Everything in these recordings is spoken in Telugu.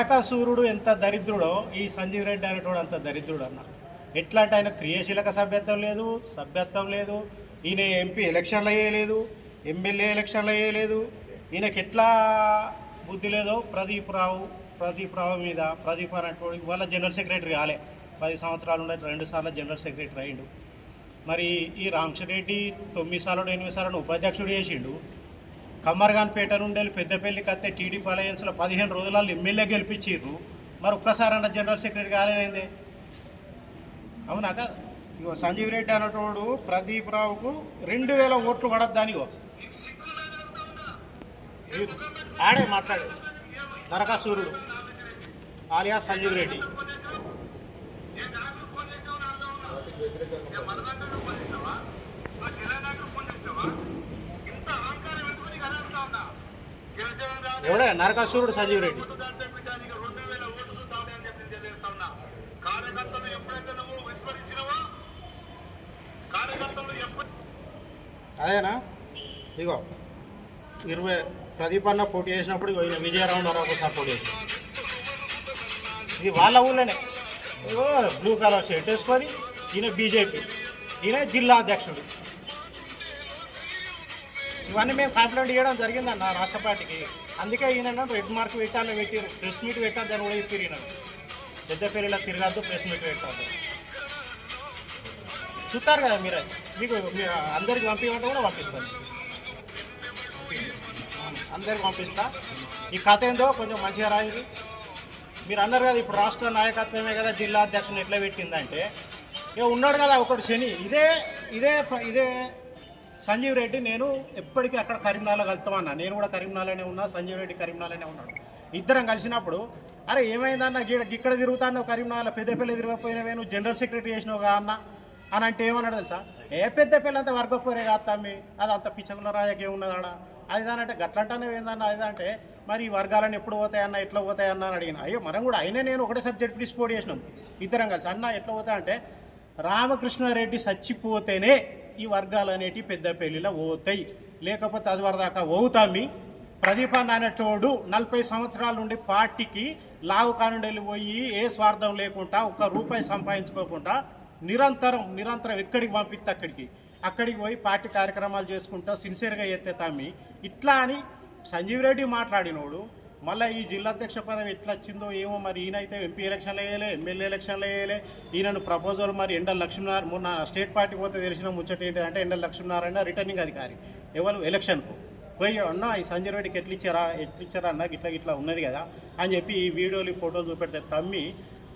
నరకాసూరుడు ఎంత దరిద్రుడో ఈ సంజీవ్ రెడ్డి అనేటోడు అంత దరిద్రుడు అన్న. ఎట్లా అంటే ఆయన క్రియాశీలక సభ్యత్వం లేదు సభ్యత్వం లేదు ఈయన ఎంపీ ఎలక్షన్లు అయ్యేలేదు ఎమ్మెల్యే ఎలక్షన్లు అయ్యేలేదు ఈయనకి ఎట్లా బుద్ధి లేదో ప్రదీప్ రావు ప్రదీప్ రావు మీద ప్రదీప్ అనేటోడు ఇవాళ జనరల్ సెక్రటరీ కాలే పది సంవత్సరాలు ఉండే రెండు సార్లు జనరల్ సెక్రటరీ అయిండు మరి ఈ రామచరెడ్డి తొమ్మిది సార్లు ఎనిమిది సార్లు ఉపాధ్యక్షుడు చేసిండు. కమ్మర్గాన్పేట నుండి వెళ్ళి పెద్దపల్లికి వస్తే టీడీపీ అలయన్స్లో పదిహేను రోజులలో ఎమ్మెల్యే గెలిపించారు మరి ఒక్కసారి అన్న జనరల్ సెక్రటరీ కాలేదేంది? అవునా కదా. ఇగో సంజీవ్ రెడ్డి అన్నటోడు ప్రదీప్ రావుకు రెండు వేల ఓట్లు పడద్దానిగో ఆడే మాట్లాడు. నరకాసూరుడు ఆలియా సంజీవ్ రెడ్డి. ఎవడే? నరకాసూరుడు సంజీవ్ రెడ్డి. అదేనా? ఇగో ఇరవై ప్రదీప్ అన్న పోటీ చేసినప్పుడు ఇగో ఈయన విజయరావు నరక సపోర్ట్ చేసి ఇది వాళ్ళ ఊళ్ళోనే. ఇగో బ్లూ కలర్ షర్ట్ వేసుకొని ఈయన బీజేపీ ఈయన జిల్లా అధ్యక్షుడు. ఇవన్నీ మేము కంప్లైంట్ చేయడం జరిగిందన్న రాష్ట్ర పార్టీకి. అందుకే ఈయన రెడ్ మార్క్ పెట్టాలని పెట్టారు. ప్రెస్ మీట్ పెట్టాలి దాన్ని కూడా చెప్పారు ఈయన. పెద్దపేరులా తిరగద్దు ప్రెస్ మీట్ పెట్టాలి చూస్తారు కదా మీరు. మీకు మీరు అందరికి పంపించమంటే కూడా పంపిస్తాను. అందరికి పంపిస్తా. ఈ కథ ఏందో కొంచెం మంచిగా రాయింది మీరు అన్నారు కదా ఇప్పుడు రాష్ట్ర నాయకత్వమే కదా జిల్లా అధ్యక్షుని ఎట్లా పెట్టిందంటే ఇక ఉన్నాడు కదా ఒకటి శని. ఇదే ఇదే ఇదే సంజీవ్ రెడ్డి నేను ఎప్పటికీ అక్కడ కరీంనగర్లో కలుతామన్నా నేను కూడా కరీంనగర్లోనే ఉన్నా సంజీవ్ రెడ్డి కరీంనగర్లోనే ఉన్నాడు. ఇద్దరం కలిసినప్పుడు అరే ఏమైందన్న? గీడ ఇక్కడ తిరుగుతాను కరీంనగర్లో పెద్దపల్లి తిరగకపోయినవే నువ్వు జనరల్ సెక్రటరీ చేసినావు అన్న? అని అంటే ఏమన్నాడు తెలుసా? ఏ పెద్దపల్లి అంతా అంత వర్గపోరే కాస్తామి అది అంత పిచ్చకుల రాజకీయం ఏమున్నది అది దానంటే గట్లంటానే ఏందన్న? అది అంటే మరి ఈ వర్గాలను ఎప్పుడు పోతాయన్న ఎట్లా పోతాయన్న అని అడిగిన. అయ్యో మనం కూడా అయినా నేను ఒకటే సబ్జెక్ట్ డిస్పోర్ట్ చేసినాం. ఇద్దరం కలిసి. అన్న ఎట్లా పోతాయంటే రామకృష్ణారెడ్డి చచ్చిపోతేనే ఈ వర్గాలు అనేటివి పెద్ద పెళ్ళిలో పోతాయి. లేకపోతే అది వరదాకా పోతామి ప్రదీప అన్న అనేటోడు నలభై సంవత్సరాల నుండి పార్టీకి లావు కానుండి వెళ్ళిపోయి ఏ స్వార్థం లేకుండా ఒక్క రూపాయి సంపాదించుకోకుండా నిరంతరం నిరంతరం ఎక్కడికి పంపిస్తే అక్కడికి? అక్కడికి పోయి పార్టీ కార్యక్రమాలు చేసుకుంటా సిన్సియర్గా ఎత్తే తమ్మి. ఇట్లా అని సంజీవ్ రెడ్డి మాట్లాడినోడు మళ్ళీ ఈ జిల్లా అధ్యక్ష పదవి ఎట్లా వచ్చిందో ఏమో మరి ఈయనైతే ఎంపీ ఎలక్షన్లు వేయలే ఎమ్మెల్యే ఎలక్షన్లు వేయలే. ఈయనను ప్రపోజల్ మరి ఎండల లక్ష్మీనారాయణ మొన్న స్టేట్ పార్టీ పోతే తెలిసిన ముచ్చట ఏంటంటే ఎండల లక్ష్మీనారాయణ రిటర్నింగ్ అధికారి. ఎవరు? ఎలక్షన్కు పోయి అన్న ఈ సంజయ్ రెడ్డికి ఎట్లిచ్చారా? ఇచ్చారా ఇచ్చారా అన్న? ఇట్లా ఇట్లా ఉన్నది కదా? అని చెప్పి ఈ వీడియోలు ఈ ఫోటోలు చూపెడితే తమ్మి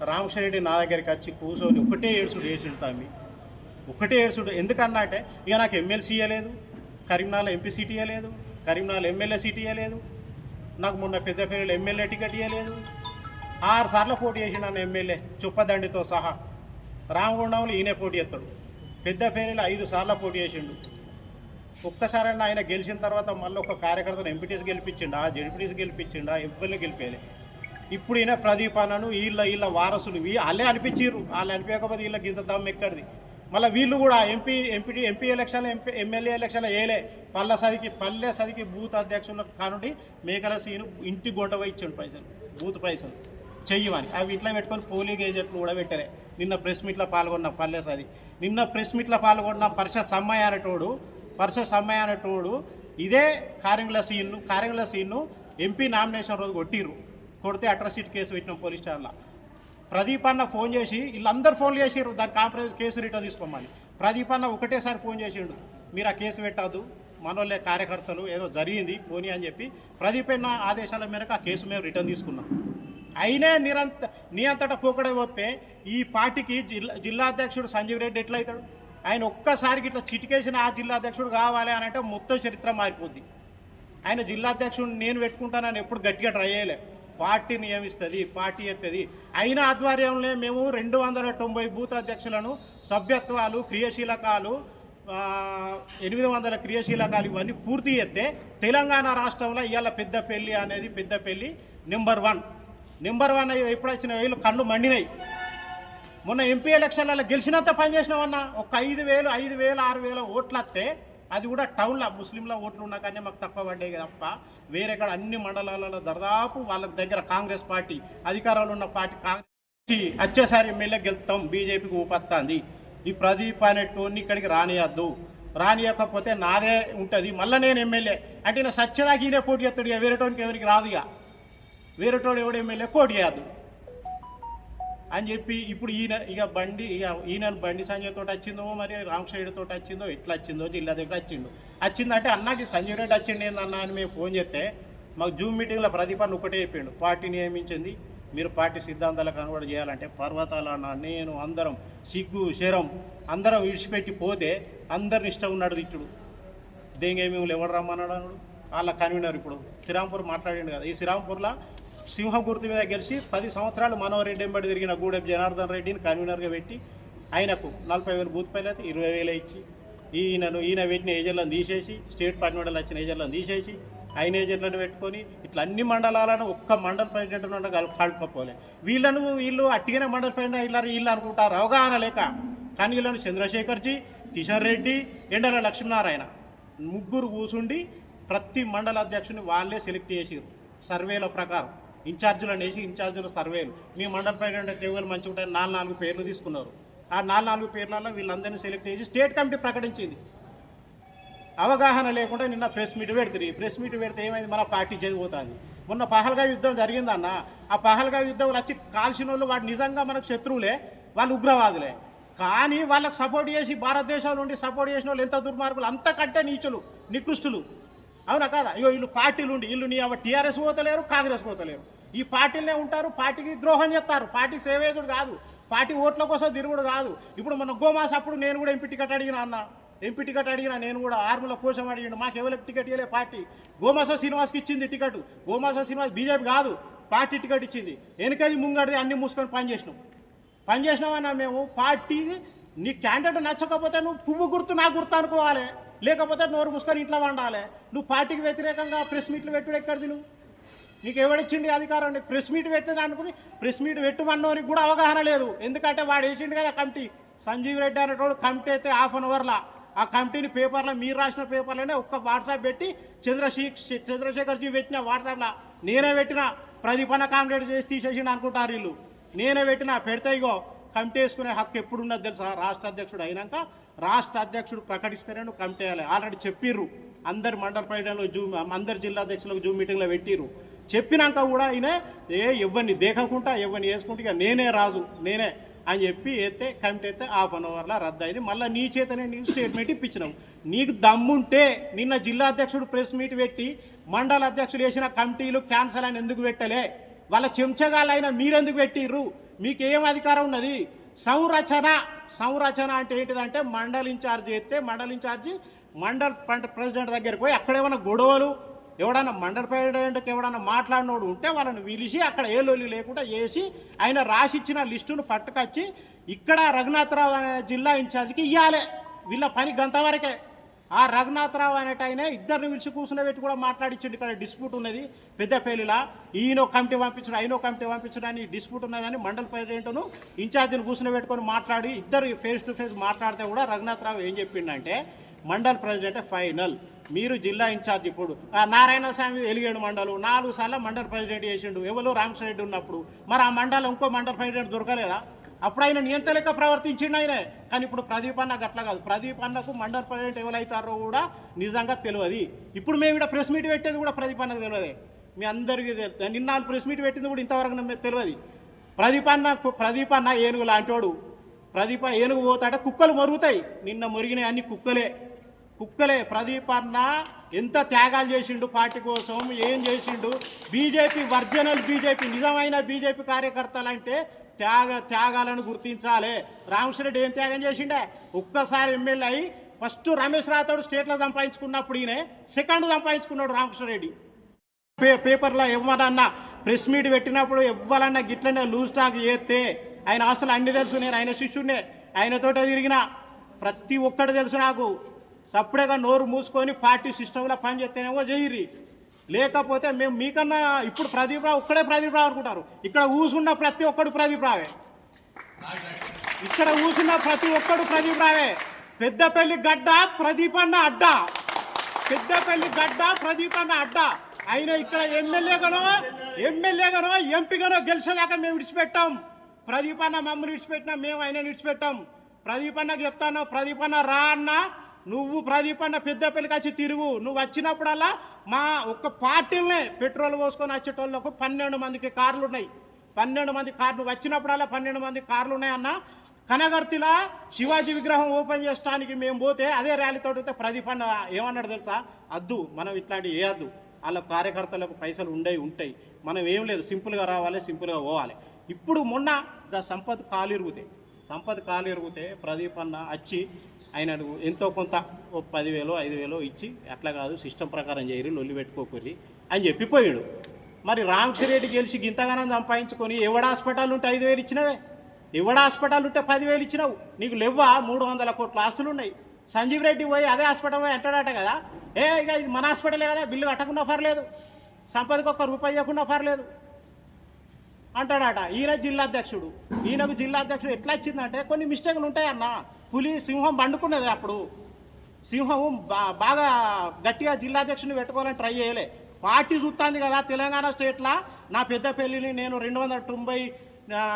రామకృష్ణరెడ్డి నా దగ్గరికి వచ్చి కూర్చొని ఒకటే ఏడుసుడు వేసిండు తమ్మి. ఒకటే ఏడుసుడు. ఎందుకన్నా అంటే ఇక నాకు ఎమ్మెల్సీ ఇవ్వలేదు కరీంనగర్ ఎంపీ సీట్ ఇవ్వలేదు కరీంనగర్ ఎమ్మెల్యే సీట్ ఇవ్వలేదు నాకు మొన్న పెద్దపల్లిలో ఎమ్మెల్యే టికెట్ ఇవ్వలేదు ఆరు సార్లు పోటీ చేసిండు నన్ను ఎమ్మెల్యే చుప్పదండితో సహా. రామగుండంలో ఈయనే పోటీ చేస్తాడు. పెద్దపల్లిలో ఐదు సార్లు పోటీ చేసిండు. ఒక్కసారైనా ఆయన గెలిచిన తర్వాత మళ్ళీ ఒక కార్యకర్తను ఎంపీటీస్ గెలిపించిండా జడ్పీటీస్ గెలిపించిండా ఎవరిని గెలిపేయలే. ఇప్పుడు ఈయన ప్రదీప్ అన్నను వీళ్ళ వీళ్ళ వారసులు వాళ్ళే అనిపించారు వాళ్ళు అనిపించకపోతే వీళ్ళకి ఇంత దమ్ ఎక్కడిది? మళ్ళీ వీళ్ళు కూడా ఎంపీ ఎంపీ ఎంపీ ఎలక్షన్లు ఎంపీ ఎమ్మెల్యే ఎలక్షన్లు వేయలే. పల్లె సదికి పల్లె సదికి బూత్ అధ్యక్షులకు కానుండి మేకల సీను ఇంటి గొడవ పోయి ఇచ్చాడు పైసలు బూత్ పైసలు. చెయ్యమని అవి ఇట్లా పెట్టుకొని పోలింగ్ ఏజెంట్లు కూడా పెట్టారే నిన్న ప్రెస్ మీట్లో పాల్గొన్న పల్లె సది. నిన్న ప్రెస్ మీట్లో పాల్గొన్న పరిషత్ సమ్మయ్య అనేటోడు పరిషత్ సమ్మయ్య అనేటోడు ఇదే కార్యంగుల సీన్ను కార్యంగుల సీన్ను ఎంపీ నామినేషన్ రోజు కొట్టిర్రు. కొడితే అట్రాసిటీ కేసు పెట్టినాం పోలీస్ స్టేషన్లో. ప్రదీప్ అన్న ఫోన్ చేసి వీళ్ళందరూ ఫోన్ చేసిర్రు దాని కాంప్రమైజ్ కేసు రిటర్న్ తీసుకోమని. ప్రదీప్ అన్న ఒకటేసారి ఫోన్ చేసిండు మీరు ఆ కేసు పెట్టద్దు మనోళ్ళే కార్యకర్తలు ఏదో జరిగింది పోనీ అని చెప్పి ప్రదీప్ అన్న ఆదేశాల మేరకు ఆ కేసు మేము రిటర్న్ తీసుకున్నాం. అయినే నిరంత నీ అంతటా పోకడే పోతే ఈ పార్టీకి జిల్లా జిల్లా అధ్యక్షుడు సంజీవ్ రెడ్డి ఎట్లయితాడు? ఆయన ఒక్కసారికి ఇట్లా చిటికేసిన ఆ జిల్లా అధ్యక్షుడు కావాలి అని అంటే మొత్తం చరిత్ర మారిపోద్ది. ఆయన జిల్లా అధ్యక్షుడు నేను పెట్టుకుంటానని ఎప్పుడు గట్టిగా ట్రై చేయలే. పార్టీ నియమిస్తుంది పార్టీ ఎత్తది. అయిన ఆధ్వర్యంలో మేము రెండు వందల తొంభై బూత్ అధ్యక్షులను సభ్యత్వాలు క్రియాశీలకాలు ఎనిమిది వందల క్రియాశీలకాలు ఇవన్నీ పూర్తి చేస్తే తెలంగాణ రాష్ట్రంలో ఇవాళ పెద్ద పెళ్ళి అనేది పెద్ద పెళ్ళి నెంబర్ వన్. నెంబర్ వన్ ఎప్పుడు వచ్చిన వీళ్ళు కళ్ళు మండినాయి. మొన్న ఎంపీ ఎలక్షన్లలో గెలిచినంత పనిచేసినామన్నా ఒక ఐదు వేలు ఐదు వేలు ఆరు వేల ఓట్లు వస్తే అది కూడా టౌన్లో ముస్లింల ఓట్లు ఉన్నా కానీ మాకు తక్కువ పడ్డాయి తప్ప వేరే కాడ అన్ని మండలాలలో దాదాపు వాళ్ళ దగ్గర కాంగ్రెస్ పార్టీ అధికారంలో ఉన్న పార్టీ కాంగ్రెస్ వచ్చేసారి ఎమ్మెల్యే గెలుస్తాం బీజేపీకి ఊపత్తాంది. ఈ ప్రదీప్ అనేటోని ఇక్కడికి రానియద్దు. రానియకపోతే నాదే ఉంటుంది. మళ్ళీ నేను ఎమ్మెల్యే. అంటే నేను సత్యదాకి ఈయనే పోటీ చేస్తాడు ఇక. వేరేటోనికి ఎవరికి రాదు ఇక. వేరేటోడు ఎవడు ఎమ్మెల్యే? పోటీ చేయద్దు. అని చెప్పి ఇప్పుడు ఈయన ఇక బండి ఇక ఈయన బండి సంజయ్ తోటి వచ్చిందో మరి రామశైడ్ తోటి వచ్చిందో ఎట్లా వచ్చిందో జిల్లా దగ్గర వచ్చిండు. వచ్చిందంటే అన్నకి సంజయ్ రెడ్డి వచ్చిండి ఏందన్నా అని మేము ఫోన్ చేస్తే మాకు జూమ్ మీటింగ్లో ప్రదీపాన్ని ఒకటే చెప్పిండు పార్టీ నియమించింది మీరు పార్టీ సిద్ధాంతాలు అనుగోడు చేయాలంటే పర్వతాల అన్న నేను అందరం సిగ్గు శరం అందరం విడిచిపెట్టి పోతే అందరిని ఇష్టం ఉన్నాడు దిచ్చుడు దేంగే మేము ఎవడు రమ్మన్నాడు అన్నాడు? వాళ్ళ కన్వీనర్ ఇప్పుడు. శ్రీరాంపూర్ మాట్లాడిండు కదా. ఈ శ్రీరాంపూర్లో సింహం గుర్తు మీద గెలిచి పది సంవత్సరాలు మనోహర్ రెడ్డి తిరిగిన గూడెం జనార్దన్ రెడ్డిని కన్వీనర్గా పెట్టి ఆయనకు నలభై వేలు బూత్ పైన ఇరవై వేలు ఇచ్చి ఈయనను ఈయన పెట్టిన ఏజర్లను తీసేసి స్టేట్ పార్టీ వచ్చిన ఏజర్లను తీసేసి ఆయన ఏజెంట్లను పెట్టుకొని ఇట్లా అన్ని మండలాలను ఒక్క మండల ప్రెసిడెంట్ నుండి కలుపుకోలే వీళ్ళను వీళ్ళు అట్టిగానే మండల ప్రెసిడెంట్ వీళ్ళని వీళ్ళు అనుకుంటారు అవగాహన లేక. కానీ వీళ్ళను చంద్రశేఖర్జీ కిషన్ రెడ్డి ఎండల లక్ష్మీనారాయణ ముగ్గురు కూసుండి ప్రతి మండల అధ్యక్షుని వాళ్ళే సెలెక్ట్ చేసిరు సర్వేల ప్రకారం. ఇన్ఛార్జీలను వేసి ఇన్ఛార్జీల సర్వేలు. మీ మండల ప్రెసిడెంట్ తెగులు మంచిగా ఉంటాయి నాలుగు నాలుగు పేర్లు తీసుకున్నారు. ఆ నాలుగు నాలుగు పేర్లలో వీళ్ళందరినీ సెలెక్ట్ చేసి స్టేట్ కమిటీ ప్రకటించింది. అవగాహన లేకుండా నిన్న ప్రెస్ మీట్ పెడుతుంది ప్రెస్ మీట్ పెడితే ఏమైంది? మన పార్టీ చదిపోతుంది మొన్న పహల్గా యుద్ధం జరిగిందన్న. ఆ పహల్గా యుద్ధం వచ్చి కాల్చిన వాళ్ళు వాడు నిజంగా మనకు శత్రువులే వాళ్ళు ఉగ్రవాదులే. కానీ వాళ్ళకు సపోర్ట్ చేసి భారతదేశంలో నుండి సపోర్ట్ చేసిన వాళ్ళు ఎంత దుర్మార్గులు? అంతకంటే నీచులు నికృష్టులు. అవునా కాదా? ఇగో వీళ్ళు పార్టీలు ఉండి వీళ్ళు నీ అవ టీఆర్ఎస్ పోతలేరు కాంగ్రెస్ పోతలేరు. ఈ పార్టీలనే ఉంటారు పార్టీకి ద్రోహం చేస్తారు పార్టీకి సేవేసుడు కాదు పార్టీ ఓట్ల కోసం తిరుగుడు కాదు. ఇప్పుడు మన గోమాస్ అప్పుడు నేను కూడా ఎంపీ టికెట్ అడిగిన అన్న ఎంపీ టికెట్ అడిగినా నేను కూడా ఆర్మీలో కోసం అడిగిండు మాకు ఎవరికి టికెట్ ఇవ్వలే పార్టీ? గోమాస శ్రీనివాస్కి ఇచ్చింది టికెట్ గోమాస శ్రీనివాస్ బీజేపీ కాదు పార్టీ టికెట్ ఇచ్చింది. వెనుకది ముంగడిది అన్ని మూసుకొని పని చేసినాం. మేము పార్టీ నీ క్యాండిడేట్ నచ్చకపోతే నువ్వు పువ్వు గుర్తు నా గుర్తు అనుకోవాలి. లేకపోతే నోరు మూసుకొని ఇంట్లో వండాలి. నువ్వు పార్టీకి వ్యతిరేకంగా ప్రెస్ మీట్లు పెట్టుడు ఎక్కడిది నువ్వు? నీకు ఎవడిచ్చిండి అధికారం? అండి ప్రెస్ మీట్ పెట్టిన అనుకుని ప్రెస్ మీట్ పెట్టమన్నోనికి కూడా అవగాహన లేదు. ఎందుకంటే వాడు వేసిండు కదా కమిటీ. సంజీవ్ రెడ్డి అనేటోడు కమిటీ అయితే హాఫ్ అన్ అవర్లా. ఆ కమిటీని పేపర్లో మీరు రాసిన పేపర్లోనే ఒక్క వాట్సాప్ పెట్టి చంద్రశేఖర్ చంద్రశేఖర్జీ పెట్టిన వాట్సాప్లో. నేనే పెట్టిన ప్రదీపన కాంపిటేట్ చేసి తీసేసిండు అనుకుంటారు వీళ్ళు. నేనే పెట్టిన పెడితే ఇగో. కమిటీ వేసుకునే హక్కు ఎప్పుడున్నది తెలుసా? రాష్ట్ర అధ్యక్షుడు అయినాక రాష్ట్ర అధ్యక్షుడు ప్రకటిస్తేనే నువ్వు కమిటీ చేయాలి ఆల్రెడీ చెప్పిర్రు. అందరి మండల పర్యటనలో జూ అందరి జిల్లా అధ్యక్షులకు జూమ్ మీటింగ్లో పెట్టిర్రు. చెప్పినాక కూడా ఈయన ఏ ఎవరిని దేకకుండా ఎవరిని వేసుకుంటే ఇక నేనే రాజు నేనే అని చెప్పి ఎత్తే కమిటీ అయితే హాఫ్ అన్ అవర్లో రద్దు అయింది మళ్ళీ నీ చేతనే నీకు స్టేట్మెంట్ ఇప్పించినావు నీకు దమ్ముంటే నిన్న జిల్లా అధ్యక్షుడు ప్రెస్ మీట్ పెట్టి మండల అధ్యక్షుడు వేసిన కమిటీలు క్యాన్సల్ అని ఎందుకు పెట్టలే? వాళ్ళ చెంచగాళ్ళైనా మీరెందుకు పెట్టిర్రు? మీకు ఏం అధికారం ఉన్నది? సంరచన సంరచన అంటే ఏంటిదంటే మండల్ ఇన్ఛార్జ్ చేస్తే మండల్ ఇన్ఛార్జి మండల్ ప్రెసిడెంట్ దగ్గరికి పోయి అక్కడ ఏమైనా గొడవలు ఎవడన్నా మండల ప్రెసిడెంట్కి ఎవడన్నా మాట్లాడినోడు ఉంటే వాళ్ళని పిలిచి అక్కడ ఏ లొల్లి లేకుండా చేసి ఆయన రాసిచ్చిన లిస్టును పట్టుకొచ్చి ఇక్కడ రఘునాథరావు అనే జిల్లా ఇన్ఛార్జికి ఇవ్వాలి వీళ్ళ పని గంతవరకే ఆ రఘునాథరావు అనేట ఆయన ఇద్దరిని పిలిచి కూర్చుని కూడా మాట్లాడించండి ఇక్కడ డిస్ప్యూట్ ఉన్నది. పెద్దపల్లిలా ఈయన కమిటీ పంపించడం ఆయన కమిటీ పంపించడం అని డిస్ప్యూట్ ఉన్నదని మండల ప్రెసిడెంట్ను ఇన్ఛార్జిని కూర్చుని పెట్టుకొని మాట్లాడి ఇద్దరు ఫేస్ టు ఫేస్ మాట్లాడితే కూడా రఘునాథరావు ఏం చెప్పిండంటే మండల్ ప్రెసిడెంట్ ఫైనల్. మీరు జిల్లా ఇన్ఛార్జ్ ఇప్పుడు. ఆ నారాయణ స్వామి ఎలిగేడు మండలు. నాలుగు సార్లు మండల్ ప్రెసిడెంట్ చేసిండు. ఎవరు రామకృష్ణ ఉన్నప్పుడు. మరి ఆ మండలం ఇంకో మండల్ ప్రెసిడెంట్ దొరకలేదా? అప్పుడు ఆయన నియంత లెక్క ప్రవర్తించిండు ఆయన. కానీ ఇప్పుడు ప్రదీప్ అన్న గట్ల కాదు. ప్రదీప్ అన్నకు మండల్ ప్రెసిడెంట్ ఎవరైతారో కూడా నిజంగా తెలియదు. ఇప్పుడు మేము ఇక్కడ ప్రెస్ మీట్ పెట్టేది కూడా ప్రదీప్ అన్నకు తెలియదు. మీ అందరికీ తెలుసు. నిన్న ప్రెస్ మీట్ పెట్టింది కూడా ఇంతవరకు నాకు తెలియదు. ప్రదీప్ అన్న ప్రదీప్ అన్న ఏనుగు లాంటివాడు ప్రదీప్ ఏనుగు పోతాడ? కుక్కలు మరుగుతాయి. నిన్న మురిగినాయి అన్ని కుక్కలే. కుక్కలే. ప్రదీప్ అన్న ఎంత త్యాగాలు చేసిండు పార్టీ కోసం ఏం చేసిండు? బీజేపీ వర్జనల్ బీజేపీ నిజమైన బీజేపీ కార్యకర్తలు అంటే త్యాగ త్యాగాలను గుర్తించాలి. రామశ్రెడ్డి ఏం త్యాగం చేసిండే? ఒక్కసారి ఎమ్మెల్యే అయి ఫస్ట్ రమేష్ రాథోడ్ స్టేట్లో సంపాదించుకున్నప్పుడు ఈయన సెకండ్ సంపాదించుకున్నాడు రామకృష్ణారెడ్డి పే పేపర్లో ఎవరన్నా ప్రెస్ మీట్ పెట్టినప్పుడు ఎవ్వరన్నా గిట్లనే లూజ్ టాక్ చేస్తే ఆయన అసలు అన్ని తెలుసు నేను ఆయన శిష్యుడినే ఆయనతోటే తిరిగిన. ప్రతి ఒక్కటి తెలుసు నాకు. సప్పుడేగా నోరు మూసుకొని పార్టీ సిస్టంలో పని చేస్తేనేమో చేయరి. లేకపోతే మేము మీకన్నా ఇప్పుడు ప్రదీప్ రావు ఒక్కడే ప్రదీప్ రావు అనుకుంటారు. ఇక్కడ ఊసున్న ప్రతి ఒక్కడు ప్రదీప్ రావే. ఇక్కడ కూర్చున్న ప్రతి ఒక్కడు ప్రదీప్ రావే. పెద్దపల్లి గడ్డ ప్రదీప్ అన్న అడ్డ. పెద్దపల్లి గడ్డ ప్రదీప్ అన్న అడ్డ. ఆయన ఇక్కడ ఎమ్మెల్యేగానో ఎమ్మెల్యేగానో ఎంపీగానో గెలిచేదాకా మేము విడిచిపెట్టాం. ప్రదీప్ అన్న మమ్మల్ని విడిచిపెట్టినా మేము ఆయన విడిచిపెట్టాం. ప్రదీప్ అన్నకు చెప్తాను ప్రదీప్ అన్న రా అన్న. నువ్వు ప్రదీప్ అన్న పెద్దపల్లికి వచ్చి తిరుగు. నువ్వు వచ్చినప్పుడల్లా మా ఒక్క పార్టీలనే పెట్రోల్ పోసుకొని వచ్చేటోళ్ళకు పన్నెండు మందికి కార్లు ఉన్నాయి పన్నెండు మంది కార్లు వచ్చినప్పుడల్లా పన్నెండు మంది కార్లు ఉన్నాయన్న కనగర్తిలా శివాజీ విగ్రహం ఓపెన్ చేయడానికి మేము పోతే అదే ర్యాలీతో పోతే ప్రదీప్ అన్న ఏమన్నాడు తెలుసా? అద్దు మనం ఇట్లాంటివి వేయద్దు వాళ్ళ కార్యకర్తలకు పైసలు ఉండేవి ఉంటాయి. మనం ఏం లేదు సింపుల్గా రావాలి సింపుల్గా పోవాలి. ఇప్పుడు మొన్న దా సంపత్ కాలు ఇరుగుతాయి సంపత్ కాలు ఇరుగుతే ప్రదీప్ అన్న వచ్చి ఆయన ఎంతో కొంత ఒక పదివేలు ఐదు వేలు ఇచ్చి అట్లా కాదు సిస్టమ్ ప్రకారం చేయరు లొల్లి పెట్టుకోకూరి అని చెప్పిపోయాడు మరి రామకిరెడ్డి గెలిచి గింతగానం సంపాదించుకొని ఎవడ హాస్పిటల్ ఉంటే ఐదు వేలు ఇచ్చినవే? ఎవడ హాస్పిటల్ ఉంటే పదివేలు ఇచ్చినావు? నీకు లేవ్వా? మూడు వందల కోట్ల ఆస్తులు ఉన్నాయి. సంజీవ్ రెడ్డి పోయి అదే హాస్పిటల్ పోయి అంటాడట కదా? ఏ ఇక ఇది మన హాస్పిటలే కదా బిల్లు కట్టకుండా పర్లేదు. సంపదకు ఒక్క రూపాయి ఇవ్వకుండా పర్లేదు. అంటాడట. ఈయన జిల్లా అధ్యక్షుడు. ఈయనకు జిల్లా అధ్యక్షుడు ఎట్లా వచ్చిందంటే కొన్ని మిస్టేక్లు ఉంటాయన్నా. పులి సింహం పండుకున్నది అప్పుడు. సింహం బా- బాగా గట్టిగా జిల్లా అధ్యక్షుడిని పెట్టుకోవాలని ట్రై చేయలే. పార్టీ చూస్తుంది కదా తెలంగాణ స్టేట్లా నా పెద్ద పెళ్ళిని నేను రెండు వందల తొంభై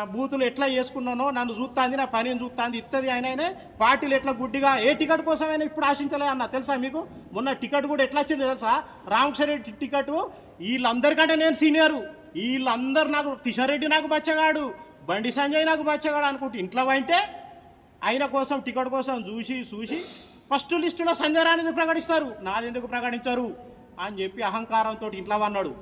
బూతులు ఎట్లా చేసుకున్నానో నన్ను చూస్తుంది నా పనిని చూస్తుంది ఇత్తది ఆయన పార్టీలు ఎట్లా గుడ్డిగా ఏ టికెట్ కోసమైనా ఇప్పుడు ఆశించలే అన్న తెలుసా మీకు? మొన్న టికెట్ కూడా ఎట్లా వచ్చింది తెలుసా? రామకృష్ణారెడ్డి టికెట్ వీళ్ళందరికంటే నేను సీనియరు. వీళ్ళందరూ నాకు కిషన్ రెడ్డి నాకు బచ్చగాడు బండి సంజయ్ నాకు బచ్చగాడు అనుకుంటే. ఇంట్లో అంటే ఆయన కోసం టికెట్ కోసం చూసి చూసి ఫస్ట్ లిస్టులో సంజయ్ ప్రకటిస్తారు? నాది ఎందుకు ప్రకటించారు? అని చెప్పి అహంకారంతో ఇంట్లో అన్నాడు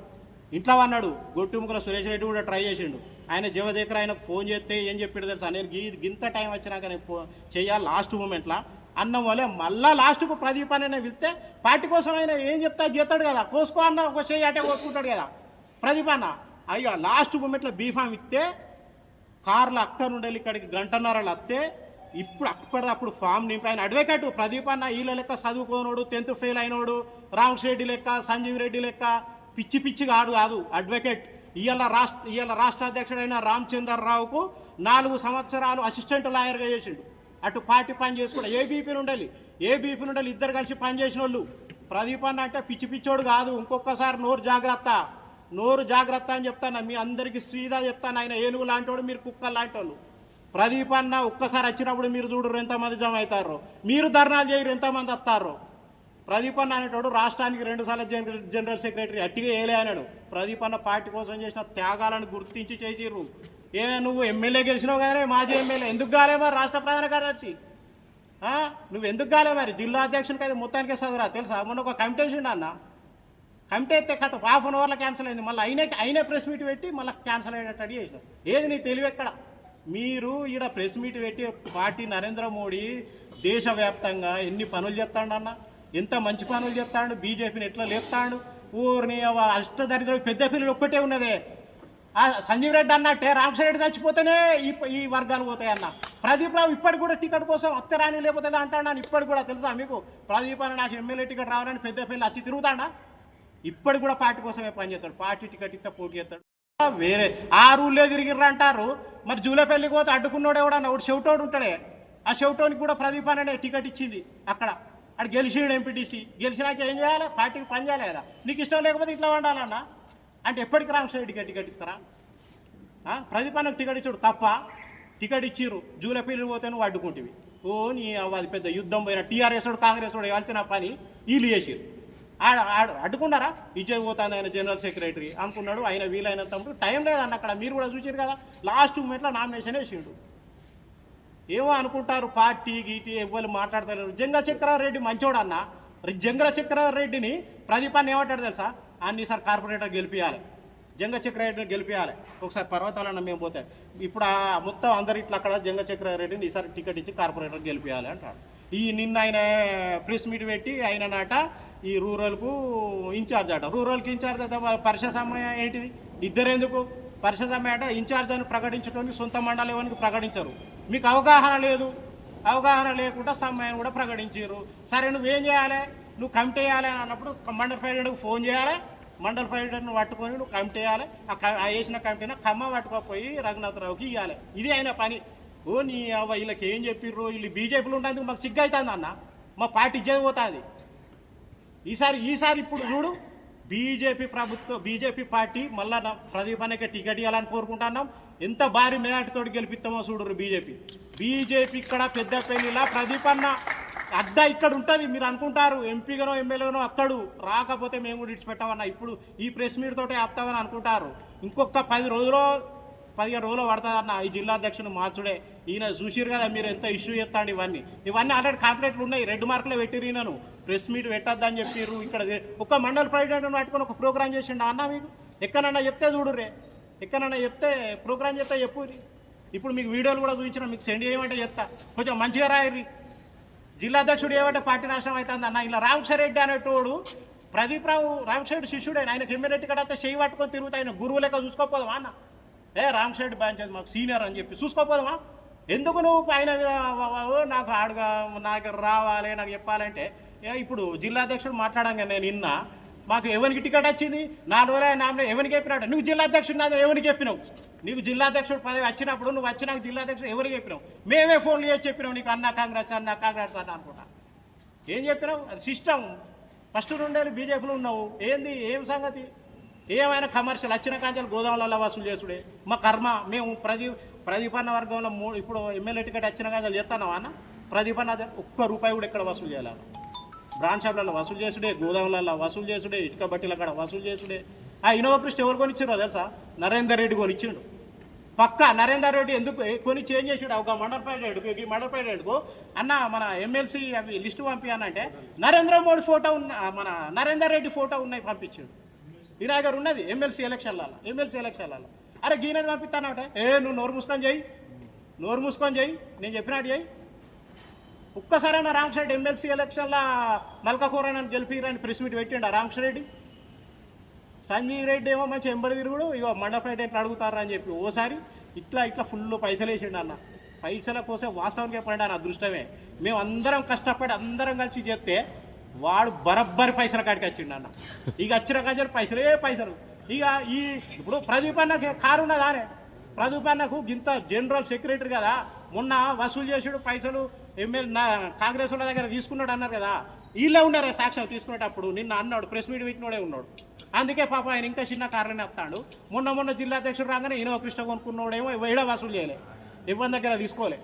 ఇంట్లో అన్నాడు గొట్టుముక్కల సురేష్ రెడ్డి కూడా ట్రై చేసిండు. ఆయన జీవ ఆయనకు ఫోన్ చేస్తే ఏం చెప్పాడు తెలుసా? నేను గీ గింత టైం వచ్చినాక నేను చేయాలి లాస్ట్ మూమెంట్లో. అన్నం వలే మళ్ళా లాస్ట్కు ప్రదీప్ అని వెళ్తే పార్టీ కోసం ఆయన ఏం చెప్తా చేస్తాడు కదా? కోసుకో అన్న ఒక చెయ్యి అటే కోసుకుంటాడు కదా? ప్రదీప్ అన్న అయ్యో లాస్ట్ మూమెంట్లో బీఫామ్ ఇస్తే కార్లు అక్కడ నుండి వెళ్ళి ఇక్కడికి గంటన్నరలు వస్తే ఇప్పుడు అప్పటిదప్పుడు ఫామ్ నింపి ఆయన అడ్వకేట్ ప్రదీప్ అన్న వీళ్ళ లెక్క చదువుకోనోడు టెన్త్ ఫెయిల్ అయినోడు రామకృష్ణ రెడ్డి లెక్క సంజీవ్ రెడ్డి లెక్క పిచ్చి పిచ్చి కాడు కాదు అడ్వకేట్. ఇవాళ రాష్ట్ర ఇవాళ రాష్ట్ర అధ్యక్షుడైన రామచంద్రరావుకు నాలుగు సంవత్సరాలు అసిస్టెంట్ లాయర్గా చేసిండు. అటు పార్టీ పని చేసుకుంటా ఏ బీపీ నుండాలి ఏ నుండాలి ఇద్దరు కలిసి పనిచేసిన వాళ్ళు ప్రదీప్ అన్న అంటే పిచ్చి పిచ్చోడు కాదు ఇంకొకసారి నోరు జాగ్రత్త. నోరు జాగ్రత్త అని చెప్తాను? మీ అందరికీ శ్రీదా చెప్తాను? ఆయన ఏనుగు లాంటి మీరు కుక్క లాంటి వాళ్ళు ప్రదీప్ అన్న ఒక్కసారి వచ్చినప్పుడు మీరు చూడరు ఎంతమంది జమ అవుతారో. మీరు ధర్నాలు చేయరు ఎంతమంది వస్తారు. ప్రదీప్ అన్న అనేటోడు రాష్ట్రానికి రెండుసార్లు జనరల్ జనరల్ సెక్రటరీ అట్టిగా ఏలే అన్నాడు ప్రదీప్ అన్న పార్టీ కోసం చేసిన త్యాగాలను గుర్తించి చేసిర్రు. ఏమే నువ్వు ఎమ్మెల్యే గెలిచినావు కానీ మాజీ ఎమ్మెల్యే. ఎందుకు కాలే మరి రాష్ట్ర ప్రధాన కార్యదర్శి? నువ్వు ఎందుకు కాలే మరి? జిల్లా అధ్యక్షునికి అయితే మొత్తానికే చదువురా తెలుసా? మొన్న ఒక కమిటేషన్ అన్న. కమిటీ అయితే కథ హాఫ్ అన్ అవర్లో క్యాన్సిల్ అయింది. మళ్ళీ అయినా అయినా ప్రెస్ మీట్ పెట్టి మళ్ళీ క్యాన్సిల్ అయ్యేటట్టు రెడీ ఏది నీ తెలివి ఎక్కడ? మీరు ఈడ ప్రెస్ మీట్ పెట్టి పార్టీ నరేంద్ర మోడీ దేశవ్యాప్తంగా ఎన్ని పనులు చేస్తాడన్న? ఎంత మంచి పనులు చేస్తాడు? బీజేపీని ఎట్లా లేపుతాడు? ఊరిని అష్టదరిద్ర పెద్ద పిల్లలు ఒక్కటే ఉన్నదే. ఆ సంజీవ్ రెడ్డి అన్నట్టే రామకృష్ణ రెడ్డి చచ్చిపోతేనే ఈ ఈ వర్గాలు పోతాయన్న. ప్రదీప్ రావు ఇప్పటికి కూడా టికెట్ కోసం అత్తరాని లేకపోతే అంటాడు ఇప్పటికి కూడా తెలుసా మీకు? ప్రదీప్ అని నాకు ఎమ్మెల్యే టికెట్ రావాలని పెద్ద పిల్లలు వచ్చి తిరుగుతాడా? ఇప్పటికి కూడా పార్టీ కోసమే పనిచేస్తాడు పార్టీ టికెట్ ఇస్తే పోటీ చేస్తాడు వేరే ఆ రూల్లో తిరిగిర్రు అంటారు. మరి జూలపల్లికి పోతే అడ్డుకున్నోడు ఎవడన్నా? ఒకటి చెవిటోడు ఉంటాడే. ఆ చెవిటోనికి కూడా ప్రదీప్ అనే టికెట్ ఇచ్చింది అక్కడ. అక్కడ గెలిచిడు ఎంపీటీసీ గెలిచినాక ఏం చేయాలి? పార్టీకి పని చేయాలి కదా నీకు ఇష్టం లేకపోతే ఇట్లా ఉండాలన్నా అంటే ఎప్పటికి రామకృష్ణ టికెట్ ఇస్తారా? ప్రదీప్ అన్నకు టికెట్ ఇచ్చాడు తప్ప టికెట్ ఇచ్చిర్రు. జూలపల్లి పోతే నువ్వు అడ్డుకుంటివి. ఓ నీ అవ్వాలి అది పెద్ద యుద్ధం పోయిన టీఆర్ఎస్ కాంగ్రెస్ వాడు ఇవ్వాల్సిన పని వీళ్ళు చేసిర్రు. ఆడ అడ్డుకున్నారా? విజయ్ పోతుంది ఆయన జనరల్ సెక్రటరీ అనుకున్నాడు ఆయన వీలైనంత టైం లేదన్న అక్కడ మీరు కూడా చూసారు కదా? లాస్ట్ మూమెంట్లో నామినేషన్ వేసిండు. ఏమో అనుకుంటారు పార్టీ గీటీ ఎవ్వరు మాట్లాడతలేరు. జంగ చక్రారెడ్డి మంచోడు అన్న. జంగ చక్రారెడ్డిని ప్రదీపాన్ని ఏమంటాడు తెలుసా? అన్ని సార్ కార్పొరేటర్ గెలిపియాలి. జంగ చక్రారెడ్డిని గెలిపించాలి ఒకసారి పర్వతాలన్న మేము పోతే ఇప్పుడు ఆ మొత్తం అందరు ఇట్లా అక్కడ జంగ చక్రారెడ్డిని ఈసారి టికెట్ ఇచ్చి కార్పొరేటర్ గెలిపించాలి అంటాడు. ఈ నిన్న ఆయన ప్రెస్ మీట్ పెట్టి ఆయన నాట ఈ రూరల్కు ఇన్ఛార్జ్ అట. రూరల్కి ఇన్ఛార్జ్ అయితే పరిషత్ సమయం ఏంటిది? ఇద్దరు ఎందుకు పరిషత్ సమయం అంటే. ఇన్ఛార్జ్ అని ప్రకటించడానికి సొంత మండలానికి ప్రకటించరు. మీకు అవగాహన లేదు. అవగాహన లేకుండా సమ్మెను కూడా ప్రకటించారు సరే నువ్వేం చేయాలి? నువ్వు కమిటీ వేయాలి అని అన్నప్పుడు మండల ప్రెసిడెంట్కి ఫోన్ చేయాలి? మండల ప్రెసిడెంట్ను పట్టుకొని నువ్వు కమిటీ వేయాలి? ఆ వేసిన కమిటీని ఖమ్మ పట్టుకోపోయి రఘునాథరావుకి ఇవ్వాలి ఇది ఆయన పని. ఓ నీ అవ్వ వీళ్ళకి ఏం చెప్పిర్రు? వీళ్ళు బీజేపీలు ఉండేందుకు మాకు సిగ్గు అవుతుంది అన్న. మా పార్టీ ఇచ్చేది పోతుంది. ఈసారి ఈసారి ఇప్పుడు చూడు బీజేపీ ప్రభుత్వం బీజేపీ పార్టీ మళ్ళా ప్రదీప్ అనేక టికెట్ ఇవ్వాలని కోరుకుంటున్నాం. ఎంత భారీ మేడాటితోటి గెలిపిస్తామో చూడరు బీజేపీ. బీజేపీ ఇక్కడ పెద్దపల్లిలా ప్రదీప్ అన్న అడ్డా ఇక్కడ ఉంటుంది మీరు అనుకుంటారు. ఎంపీగానో ఎమ్మెల్యేగానో అత్తడు. రాకపోతే మేము కూడా ఇడిచిపెట్టామన్న. ఇప్పుడు ఈ ప్రెస్ మీట్ తోటే ఆపుతామని అనుకుంటారు. ఇంకొక పది రోజులు పదిహేను రోజులు పడుతుందన్న ఈ జిల్లా అధ్యక్షుడు మార్చుడే. ఈయన చూసిరు కదా మీరు ఎంత ఇష్యూ చేస్తాండి ఇవన్నీ. ఇవన్నీ ఆల్రెడీ కాంప్లైంట్లు ఉన్నాయి రెడ్ మార్కులు పెట్టిరు ఈయనను. ప్రెస్ మీట్ పెట్టొద్దని చెప్పిర్రు ఇక్కడ ఒక మండల ప్రెసిడెంట్ పట్టుకొని ఒక ప్రోగ్రామ్ చేసిండు అన్న మీకు? ఎక్కడన్నా చెప్తే చూడురే ఎక్కడన్నా చెప్తే ప్రోగ్రామ్ చెప్తే చెప్పురి ఇప్పుడు మీకు వీడియోలు కూడా చూపించిన మీకు సెండ్ చేయమంటే చెప్తా. కొంచెం మంచిగా రాయరు జిల్లా అధ్యక్షుడు ఏమంటే పార్టీ నాశనం అవుతుంది అన్న. ఇలా రామకృష్ణ రెడ్డి అనేటోడు ప్రదీప్ రావు రామకృష్ణ శిష్యుడే. శిష్యుడే ఆయనకి ఎమ్మెల్యే కడితే చేయి పట్టుకొని తిరుగుతా ఆయన గురువు లెక్క చూసుకోపోదామా అన్న? ఏ రామకృష్ణ రెడ్డి మాకు సీనియర్ అని చెప్పి. చూసుకోపోదామా? ఎందుకు నువ్వు ఆయన ఓ నాకు ఆడుగా నాకు రావాలి నాకు చెప్పాలంటే. ఇప్పుడు జిల్లా అధ్యక్షుడు మాట్లాడంగా నేను నిన్న మాకు ఎవరికి టికెట్ వచ్చింది? నాలుగు వేల నామినే ఎవరికి చెప్పినాడు? నువ్వు జిల్లా అధ్యక్షుడు నాది ఎవరికి చెప్పినావు? నీకు జిల్లా అధ్యక్షుడు పదవి వచ్చినప్పుడు నువ్వు వచ్చినాక జిల్లా అధ్యక్షుడు ఎవరికి చెప్పినావు? మేమే ఫోన్లు చేసి చెప్పినావు నీకు అన్న కాంగ్రెస్ అన్న కాంగ్రెస్ అన్న అనుకుంటా. ఏం చెప్పినావు? అది సిస్టమ్ ఫస్ట్ నుండే బీజేపీలో ఉన్నావు. ఏంది? ఏం సంగతి? ఏమైనా కమర్షియల్ వచ్చిన కాంచాలు గోదాములలో వసూలు చేసుడే. మా కర్మ మేము ప్రతి ప్రదీపన్న వర్గంలో మూడు ఇప్పుడు ఎమ్మెల్యే టికెట్ వచ్చినా కానీ చేస్తానవా అన్న? ప్రదీపన్న ఒక్క రూపాయి కూడా ఇక్కడ వసూలు చేయాలి బ్రాంచ్ షాప్లలో వసూలు చేసుడే గోదాములలో వసూలు చేసుడే ఇటుక బట్టీల కాడ వసూలు చేసుడే. ఆ ఇన్నోవా కృష్ణ ఎవరు కొనిచ్చారో తెలుసా? నరేందర్ రెడ్డి కొనిచ్చిండు. పక్క నరేందర్ రెడ్డి ఎందుకు కొని చేంజ్ చేసాడు? ఒక మండల ప్రెసిడెంట్కు ఈ మండల అన్న మన ఎమ్మెల్సీ అవి లిస్టు పంపించానంటే నరేంద్ర మోడీ ఫోటో ఉన్న మన నరేందర్ రెడ్డి ఫోటో ఉన్నాయి పంపించాడు. ఈ ఉన్నది ఎమ్మెల్సీ ఎలక్షన్లలో ఎమ్మెల్సీ ఎలక్షన్లలో. అరే గీనది పంపిస్తానంటే. ఏ నువ్వు నోరు మూసుకొని చేయి నోరు మూసుకొని చేయి నేను చెప్పినట్టు చేయి ఒక్కసారైనా రామకృష్ణ ఎమ్మెల్సీ ఎలక్షన్లో మల్కకూరని గెలిపిరని ప్రెస్ మీట్ పెట్టిండు రామకృష్ణ సంజీవ్ రెడ్డి ఏమో మంచి ఎంబడి తిరుగుడు. ఇక మండపేట ఎట్లా అడుగుతారా అని చెప్పి ఓసారి ఇట్లా ఇట్లా ఫుల్ పైసలు వేసిండు అన్న. పైసల కోసం వాస్తవానికి చెప్పండి నా అదృష్టమే. మేము అందరం కష్టపడి అందరం కలిసి చేస్తే వాడు బరబ్బరి పైసల కాడికి వచ్చిండు అన్న. ఇక వచ్చిన కాదు పైసలే పైసలు. ఇక ఈ ఇప్పుడు ప్రదీప్ అన్నకి కారు ఉన్నదానే ప్రదీప్ అన్నకు ఇంత జనరల్ సెక్రటరీ కదా. మొన్న వసూలు చేసాడు పైసలు ఎమ్మెల్యే కాంగ్రెస్ వాళ్ళ దగ్గర తీసుకున్నాడు అన్నారు కదా. వీళ్ళే ఉన్నారే సాక్ష్యం తీసుకునేటప్పుడు. నిన్న అన్నాడు ప్రెస్ మీట్ పెట్టినోడే ఉన్నాడు. అందుకే పాప ఆయన ఇంకా చిన్న కారణం వస్తాడు. మొన్న మొన్న జిల్లా అధ్యక్షుడు రాగానే ఈయన కృష్ణ కొనుక్కున్నోడేమో వేడ వసూలు చేయలే. ఇవ్వని దగ్గర తీసుకోలే.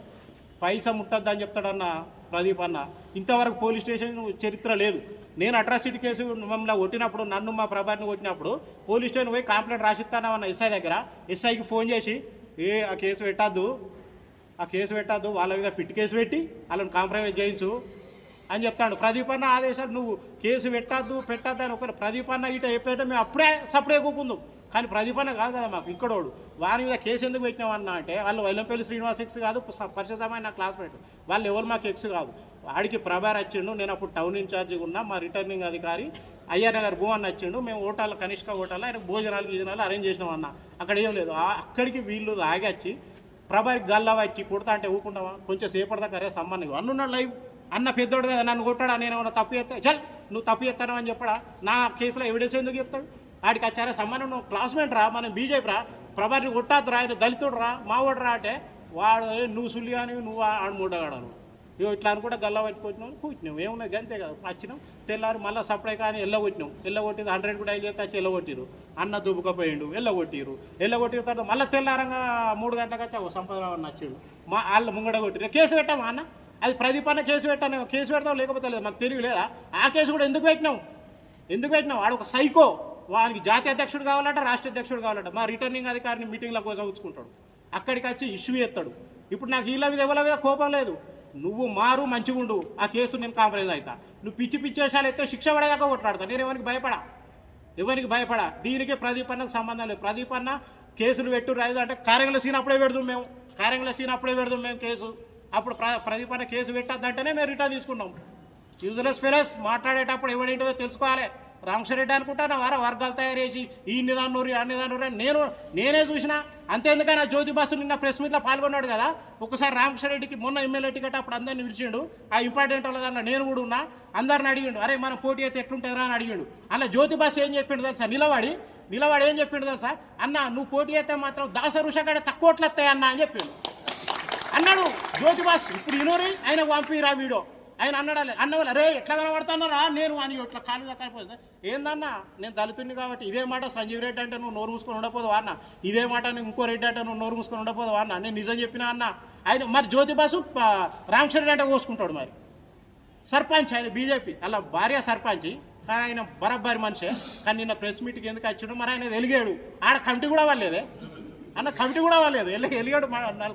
పైసా ముట్టద్దని చెప్తాడన్న ప్రదీప్ అన్న. ఇంతవరకు పోలీస్ స్టేషన్ చరిత్ర లేదు. నేను అట్రాసిటీ కేసు మమ్మల్ని కొట్టినప్పుడు నన్ను మా ప్రభాని కొట్టినప్పుడు పోలీస్ స్టేషన్ పోయి కంప్లైంట్ రాసిస్తానన్న ఎస్ఐ దగ్గర. ఎస్ఐకి ఫోన్ చేసి ఏ ఆ కేసు పెట్టద్దు. ఆ కేసు పెట్టద్దు. వాళ్ళ మీద ఫిట్ కేసు పెట్టి వాళ్ళని కాంప్రమైజ్ చేయించు. అని చెప్తాడు. ప్రదీప్ అన్న ఆదేశాలు నువ్వు కేసు పెట్టద్దు పెట్టద్దు అని ఒకరు ప్రదీప్ అన్న ఇట చెప్పేట మేము అప్పుడే సపరేట్ కూకుందాం. కానీ ప్రదీప్ కాదు కదా మాకు ఇక్కడోడు వారి మీద కేసు ఎందుకు పెట్టినామన్నా అంటే వాళ్ళు వైలంపల్లి శ్రీనివాస్ ఎక్స్ కాదు పరిశుభ్రమైన నా క్లాస్మేట్. వాళ్ళు ఎవరు మాకు ఎక్స్ కాదు. వాడికి ప్రభార్ వచ్చిండు నేను అప్పుడు టౌన్ ఇన్ఛార్జిగా ఉన్నా మా రిటర్నింగ్ అధికారి అయ్యర్ నగర్ భువన్ వచ్చిండు మేము ఓటాల కనిష్క ఓటాల ఆయన భోజనాలు గీజనాలు అరేంజ్ చేసినాం అన్న అక్కడ ఏం లేదు. అక్కడికి వీళ్ళు ఆగచ్చి ప్రభాకి గల్లా వచ్చి కొడతా అంటే ఊకుంటావా? కొంచెం సేపటి దాకా అరే సమ్మాన్ అన్నున్నాడు లైవ్. అన్న పెద్దోడు కదా నన్ను కొట్టాడా? నేను ఏమన్నా తప్పు చేస్తా? చల్ నువ్వు తప్పు చేస్తాను అని చెప్పడా? నా కేసులో ఎవిడెన్స్ ఎందుకు చెప్తాడు? ఆడికి వచ్చారా? సమ్మానం నువ్వు క్లాస్మేట్ రా మనం బీజేపీ రా. ప్రభాని కొట్టాదు రా ఆయన దళితుడు రా మావాడు రా అంటే వాడు నువ్వు సుల్లి కానీ నువ్వు ఆడు మూడగాడను ఇగో ఇట్లా అనుకుంటే గల్లా పట్టుకొచ్చినాం కూర్చున్నాం. ఏమున్నది అంతే కదా. వచ్చినాం తెల్లారి మళ్ళీ సప్లై కానీ ఎల్లగొట్టినాం ఎల్లగొట్టింది హండ్రెడ్ కూడా ఐదు చేస్తే వచ్చి ఎల్లగొట్టిరు అన్న దుబ్బుకపోయిండు ఎల్లగొట్టిరు ఎల్లగొట్టిన తర్వాత మళ్ళీ తెల్లారంగా మూడు గంటలకు వచ్చి ఒక సంపదరావు నచ్చిండు మా వాళ్ళు ముంగడ కొట్టిరు కేసు పెట్టామా అన్న? అది ప్రదీప్ కేసు పెట్టాను. కేసు పెడతాం లేకపోతే లేదు? మాకు తెలియలేదా? ఆ కేసు కూడా ఎందుకు పెట్టినాం ఎందుకు పెట్టినాం వాడు ఒక సైకో వానికి జాతీయ అధ్యక్షుడు కావాలంట రాష్ట్ర అధ్యక్షుడు కావాలంట. మా రిటర్నింగ్ అధికారిని మీటింగ్ల కోసం ఉంచుకుంటాడు. అక్కడికి వచ్చి ఇష్యూ ఎత్తాడు ఇప్పుడు నాకు వీళ్ళ మీద ఎవరి మీద కోపం లేదు. నువ్వు మారు మంచిగుండు ఆ కేసు నేను కాంప్రమైజ్ అవుతా నువ్వు పిచ్చి పిచ్చి అయితే శిక్ష పడేదాకా కొట్లాడతా. నేను ఎవరికి భయపడా? ఎవరికి భయపడా? దీనికి ప్రదీప్ అన్నకు సంబంధం లేదు. ప్రదీప్ అన్న కేసులు పెట్టు రాదు అంటే కార్యంలో సీన్ అప్పుడే పెడదాం మేము. కార్యంలో సీన్ అప్పుడే పెడదాం మేము కేసు. అప్పుడు ప్ర ప్రదీప్ అన్న కేసు పెట్టద్దంటేనే మేము రిటర్న్ తీసుకున్నాం. యూజ్లెస్ ఫెలస్ మాట్లాడేటప్పుడు ఎవడేంటో తెలుసుకోవాలి. రామకృష్ణరెడ్డి అనుకుంటా వారా వర్గాలు తయారు చేసి ఈ నిదానూరి ఆ నిదానూరి అని నేను నేనే చూసిన. అంతేందుకని ఆ జ్యోతి బాసు నిన్న ప్రెస్ మీట్లో పాల్గొన్నాడు కదా. ఒకసారి రామకృష్ణరెడ్డికి మొన్న ఎమ్మెల్యే టికెట్ అప్పుడు అందరిని విడిచిండు ఆ ఇంపార్టెంట్ వాళ్ళ నేను కూడా ఉన్నా. అందరిని అడిగిండు అరే మనం పోటీ అయితే ఎట్లుంటుందిరా అని అడిగిండు. అలా జ్యోతి బాసు ఏం చెప్పిండు తెలుసా? నిలబడి నిలబడి ఏం చెప్పిండు తెలుసా? అన్న నువ్వు పోటీ అయితే మాత్రం దాస రుషకాడ తక్కువ ఓట్లు వస్తాయి అన్న అని చెప్పిండు. అన్నాడు జ్యోతిబాస్ ఇప్పుడు ఇనోరి ఆయన పంపిరా వీడియో. ఆయన అన్నాడు అన్న వాళ్ళు అరే ఎట్లా కనబడుతున్నారా? నేను అని ఇట్లా కాలు దక్కడిపోతుంది ఏందన్నా? నేను దళితుడిని కాబట్టి ఇదే మాట సంజీవ్ రెడ్డి అంటే నువ్వు నోరు మూసుకొని ఉండపోదు అన్న. ఇదే మాట నేను ఇంకో రెడ్డి అంటే నువ్వు నోరు మూసుకొని ఉండపోదు అన్న. నేను నిజం చెప్పినా అన్న? ఆయన మరి జ్యోతిబాసు రామచంద్ర అంటే కోసుకుంటాడు మరి. సర్పంచ్ ఆయన బీజేపీ. అలా భార్య సర్పంచ్ కానీ ఆయన బరబ్బరి మనిషే. కానీ నిన్న ప్రెస్ మీట్కి ఎందుకు వచ్చాడు మరి ఆయన వెలిగాడు. ఆడ కమిటీ కూడా వాళ్ళేదే అన్న కమిటీ కూడా వాళ్ళలేదు వెళ్ళి వెలిగాడు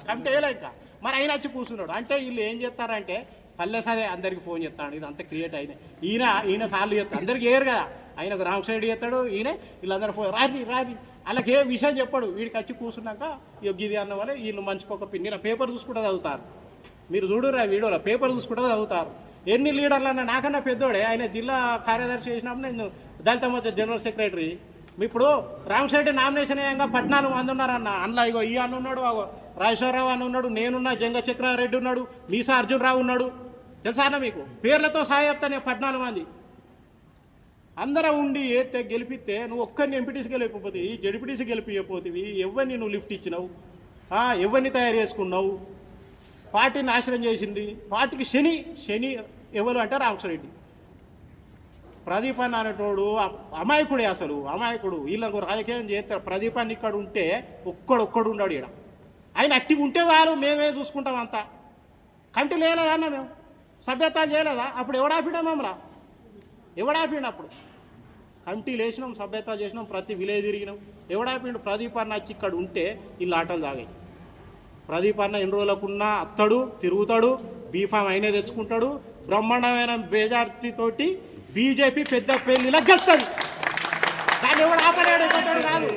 కమిటీ వేయలే ఇంకా. మరి ఆయన వచ్చి కూర్చున్నాడు. అంటే వీళ్ళు ఏం చేస్తారంటే పల్లెసదే అందరికి ఫోన్ చేస్తాడు. ఇది అంతా క్రియేట్ అయిన ఈయన ఈయన సార్లు చేస్తాడు అందరికి ఏరు కదా. ఆయనకు రామ్ సైడ్ చేస్తాడు ఈయన వీళ్ళందరూ ఫోన్ రాని రాని. అలాగే ఏ విషయం చెప్పాడు. వీడికి వచ్చి కూర్చున్నాక యోగ్యది అన్న వల్ల వీళ్ళు మంచిపోక పిన్ని పేపర్ చూసుకుంటూ చదువుతారు. మీరు చూడురా వీడియోలో పేపర్ చూసుకుంటూ చదువుతారు. ఎన్ని లీడర్లు అన్న నాకన్నా పెద్దోడే. ఆయన జిల్లా కార్యదర్శి చేసినప్పుడు నేను దళిత మోర్చా జనరల్ సెక్రటరీ. ఇప్పుడు రామశెట్టి నామినేషన్ అయ్యాక పద్నాలుగు మంది ఉన్నారన్న. అందులో ఇగో ఈ అన్న ఉన్నాడు అగో రాజేశ్వరరావు అన్న ఉన్నాడు నేనున్నా జంగ చక్రారెడ్డి ఉన్నాడు మీసా అర్జున్ రావు ఉన్నాడు. తెలుసా అన్న మీకు? పేర్లతో సహా నేను పద్నాలుగు మంది. అందరం ఉండి ఏతే గెలిపిస్తే నువ్వు ఒక్కరిని ఎంపీటీసీ గెలిపిపోతే జడిపిటీసీ గెలిపియపోతివి ఎవరిని నువ్వు లిఫ్ట్ ఇచ్చినావు? ఎవరిని తయారు చేసుకున్నావు? పార్టీ నాశనం చేసింది. పార్టీకి శని శని ఎవరు అంటే రామచరెడ్డి ప్రదీప్ అన్న అనేటోడు అమాయకుడే అసలు అమాయకుడు. వీళ్ళకు రాజకీయం చేస్తారు ప్రదీప్ అన్న ఇక్కడ ఉంటే ఒక్కడు ఉన్నాడు ఇక్కడ ఆయన అట్టి ఉంటే చాలు మేమే చూసుకుంటాం అంతా. కంటి లేదన్నా మేము. సభ్యత చేయలేదా? అప్పుడు ఎవడాపిడా మమ్మల్ని? ఎవడాపిండు అప్పుడు? కమిటీ లేచినాం సభ్యత చేసినాం ప్రతి విలేజ్ తిరిగినాం. ఎవడాపిండు ప్రదీప్ అన్న వచ్చి ఇక్కడ ఉంటే వీళ్ళు ఆటలు తాగాయి. ప్రదీప్ అన్న ఎన్ని రోజులకున్నా అత్తడు తిరుగుతాడు బీఫామ్ అయినే తెచ్చుకుంటాడు. బ్రహ్మాండమైన మెజార్టీతోటి బీజేపీ పెద్ద పెళ్ళిలా గెలుస్తుంది. దాన్ని ఎవడు ఆపలేడు? కాదు